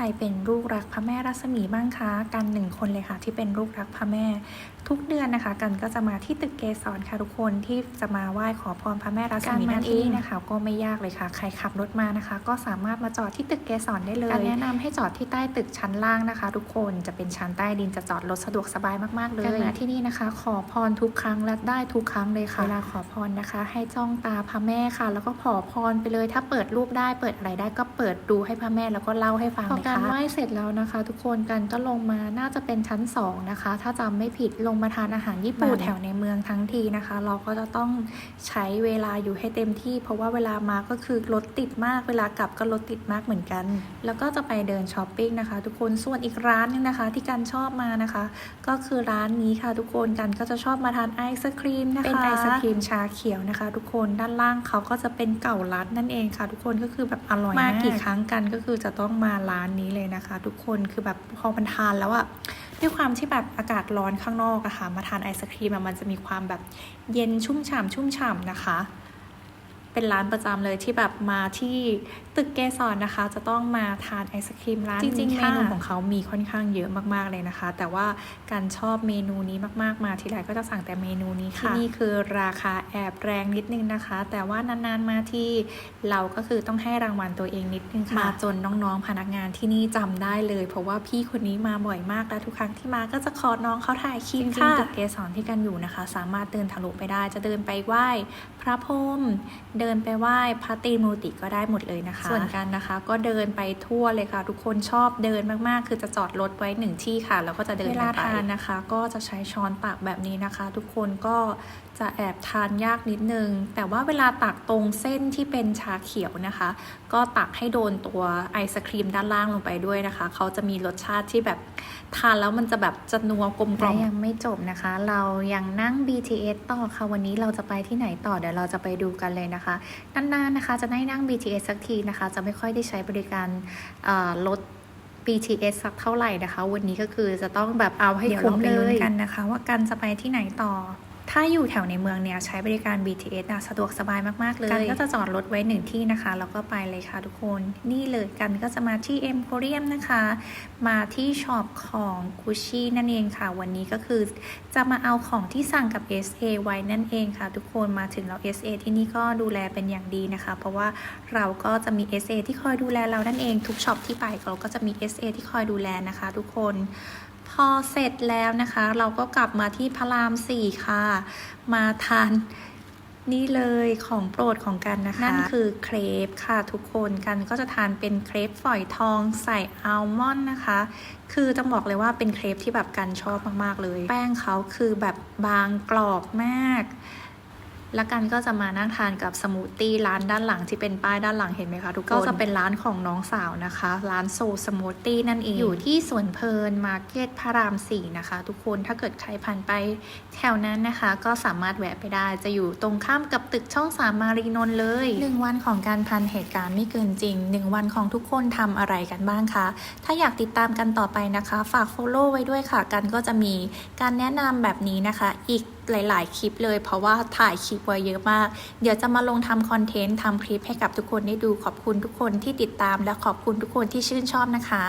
รเป็นลูกรักพระแม่รัศมีบ้างคะกันหนึ่งคนเลยค่ะ ที่เป็นลูกรักพระแม่ ทุกเดือนนะคะ กันก็จะมาที่ตึกเกสรค่ะทุกคนที่จะมาไหว้ขอพรพระแม่รัศมีนั่นเองนะคะ ก็ไม่ยากเลยค่ะ ใครขับรถมานะคะ ก็สามารถมาจอดที่ตึกเกสรได้เลยการแนะนำให้จอดที่ใต้ตึกชั้นล่างนะคะ ทุกคนจะเป็นชั้นใต้ดินจะจอดรถสะดวกสบายมากๆ เลยการมาที่นี่นะคะ ขอพรทุกครั้งและได้ทุกครั้งเลยค่ะเวลาขอพรนะคะ ให้จ้องตาพระแม่ค่ะ แล้วก็ขอพรไปเลย ถ้าเปิดรูปได้เปิดอะไรได้ก็เปิดดูให้พระแม่แล้วก็เล่าให้ฟังพอการไหว้เสร็จแล้วนะคะ ทุกคนกันก็ลงมาน่าจะเป็นชั้น 2 นะคะ ถ้าจำไม่ผิดลงมาทานอาหารญี่ปุ่นแถวในเมืองทั้งทีนะคะ เราก็จะต้องใช้เวลาอยู่ให้เต็มที่ เพราะว่าเวลามาก็คือรถติดมากเวลากลับก็รถติดมากเหมือนกัน แล้วก็จะไปเดินช้อปปิ้งนะคะ ทุกคนส่วนอีกร้านหนึงนะคะ ที่กันชอบมานะคะ ก็คือร้านนี้ค่ะทุกคนกันก็จะชอบมาทานไอศครีมนะคะเป็นไอศครีมชาเขียวนะคะ ทุกคนด้านล่างเขาก็จะเป็นเก่าลัดนั่นเองค่ะ ทุกคนก็คือแบบอร่อยมากกี่ครั้งกันก็คือจะต้องมาร้านนี้เลยนะคะ ทุกคนคือแบบพอมันทานแล้วอะด้วยความที่แบบอากาศร้อนข้างนอกอะค่ะมาทานไอศครีมอะมันจะมีความแบบเย็นชุ่มฉ่ำชุ่มฉ่ำนะคะ เป็นร้านประจำเลยที่แบบมาที่ตึกเกสรนะคะ จะต้องมาทานไอศครีมร้านนี้จริงๆเมนูของเขามีค่อนข้างเยอะมากๆเลยนะคะ แต่ว่าการชอบเมนูนี้มากๆมาทีไรก็จะสั่งแต่เมนูนี้ค่ะที่นี่คือราคาแอบแรงนิดนึงนะคะ แต่ว่านานๆมาที่เราก็คือต้องให้รางวัลตัวเองนิดนึงค่ะมาจนน้องๆพนักงานที่นี่จำได้เลย เพราะว่าพี่คนนี้มาบ่อยมากและทุกครั้งที่มาก็จะขอน้องเขาถ่ายคลิปค่ะตึกเกสรที่กันอยู่นะคะ สามารถเดินทะลุไปได้จะเดินไปไหว้พระพรหมเดินไปไหว้พระตรีมูติก็ได้หมดเลยนะคะ ส่วนกันนะคะ ก็เดินไปทั่วเลยค่ะ ทุกคนชอบเดินมากๆ คือจะจอดรถไว้หนึ่งที่ค่ะ แล้วก็จะเดินเวลาทานนะคะ ก็จะใช้ช้อนตักแบบนี้นะคะ ทุกคนก็จะแอบทานยากนิดนึง แต่ว่าเวลาตักตรงเส้นที่เป็นชาเขียวนะคะ ก็ตักให้โดนตัวไอศครีมด้านล่างลงไปด้วยนะคะ เขาจะมีรสชาติที่แบบทานแล้วมันจะแบบจะนัวกลมกล่อมยังไม่จบนะคะ เรายังนั่ง BTS ต่อค่ะวันนี้เราจะไปที่ไหนต่อเดี๋ยวเราจะไปดูกันเลยนะคะนานๆนะคะจะได้นั่ง BTS สักทีนะคะ จะไม่ค่อยได้ใช้บริการรถ BTS สักเท่าไหร่นะคะ วันนี้ก็คือจะต้องแบบเอาให้คุ้มเลยกันนะคะ ว่ากันจะไปที่ไหนต่อ ถ้าอยู่แถวในเมืองเนี่ยใช้บริการ BTS นะสะดวกสบายมาก ๆ เลยกันก็จะจอดรถไว้หนึ่งที่นะคะ แล้วก็ไปเลยค่ะทุกคน นี่เลยกันก็จะมาที่ e m p o r i u m นะคะ มาที่ช็อปของ Gucci นั่นเองค่ะ วันนี้ก็คือจะมาเอาของที่สั่งกับ SA ไว้นั่นเองค่ะ ทุกคนมาถึงเรา SA ที่นี่ก็ดูแลเป็นอย่างดีนะคะ เพราะว่าเราก็จะมี SA ที่คอยดูแลเรานั่นเองทุกช็อปที่ไปเราก็จะมี SA ที่คอยดูแลนะคะ ทุกคน พอเสร็จแล้วนะคะ เราก็กลับมาที่พระรามสี่ค่ะ มาทานนี่เลยของโปรดของกันนะคะ นั่นคือเครปค่ะทุกคนกันก็จะทานเป็นเครปฝอยทองใส่อัลมอนด์นะคะ คือต้องบอกเลยว่าเป็นเครปที่แบบกันชอบมากๆเลย แป้งเขาคือแบบบางกรอบมาก แล้วกันก็จะมานั่งทานกับสมูทตี้ร้านด้านหลังที่เป็นป้ายด้านหลังเห็นไหมคะทุกคน ก็จะเป็นร้านของน้องสาวนะคะ ร้านโซสมูทตี้นั่นเอง อยู่ที่สวนเพลินมาร์เก็ตพระรามสี่นะคะ ทุกคน ถ้าเกิดใครผ่านไปแถวนั้นนะคะ ก็สามารถแวะไปได้ จะอยู่ตรงข้ามกับตึกช่องสามมารีนนท์เลยหนึ่งวันของการพันเหตุการณ์ไม่เกินจริงหนึ่งวันของทุกคนทำอะไรกันบ้างคะ ถ้าอยากติดตามกันต่อไปนะคะ ฝาก Follow ไว้ด้วยค่ะ กันก็จะมีการแนะนำแบบนี้นะคะ อีก หลาย ๆ คลิปเลย เพราะว่าถ่ายคลิปไว้เยอะมาก เดี๋ยวจะมาลงทำคอนเทนต์ทำคลิปให้กับทุกคนได้ดูขอบคุณทุกคนที่ติดตามและขอบคุณทุกคนที่ชื่นชอบนะคะ